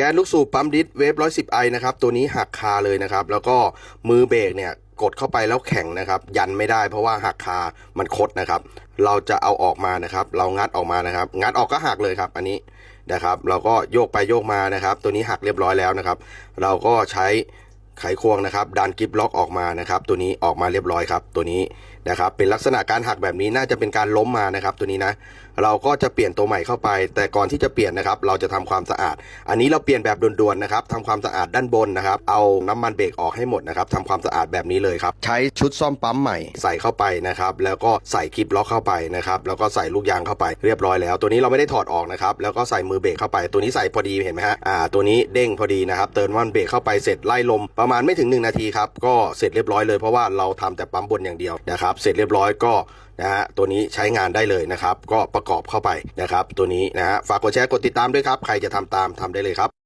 แก๊สลูกสูบปั๊มดิสเวฟร้อยสิบไอนะครับ ตัวนี้หักคาเลยนะครับ แล้วก็มือเบรกเนี่ยกดเข้าไปแล้วแข็งนะครับ ยันไม่ได้เพราะว่าหักคามันคดนะครับ เราจะเอาออกมานะครับ เรางัดออกมานะครับ งัดออกก็หักเลยครับ อันนี้นะครับ เราก็โยกไปโยกมานะครับ ตัวนี้หักเรียบร้อยแล้วนะครับ เราก็ใช้ ไขควงนะครับดันกิฟล็อกออกมานะครับ ตัวนี้ออกมาเรียบร้อยครับ ตัวนี้นะครับเป็นลักษณะการหักแบบนี้น่าจะเป็นการล้มมานะครับ ตัวนี้นะ เราก็จะเปลี่ยนตัวใหม่เข้าไป แต่ก่อนที่จะเปลี่ยนนะครับ เราจะทำความสะอาด อันนี้เราเปลี่ยนแบบด่วนๆนะครับทำความสะอาดด้านบนนะครับ เอาน้ำมันเบรกออกให้หมดนะครับทำความสะอาดแบบนี้เลยครับ ใช้ชุดซ่อมปั๊มใหม่ใส่เข้าไปนะครับ แล้วก็ใส่คลิปล็อกเข้าไปนะครับแล้วก็ใส่ลูกยางเข้าไปเรียบร้อยแล้ว ตัวนี้เราไม่ได้ถอดออกนะครับแล้วก็ใส่มือเบรกเข้าไป ตัวนี้ใส่พอดีเห็นไหมฮะอ่าตัวนี้เด้งพอดีนะครับเติมน้ำมันเบรกเข้าไปเสร็จไล่ลมประมาณไม่ถึง 1 นาทีครับ ก็เสร็จเรียบร้อยเลยเพราะว่าเราทำแต่ปั๊มบนอย่างเดียวนะครับ เสร็จเรียบร้อยก็นะฮะตัวนี้ใช้งานได้เลยนะครับ ก็ประกอบเข้าไปนะครับ ตัวนี้นะฮะฝากกดแชร์กดติดตามด้วยครับ ใครจะทำตามทำได้เลยครับ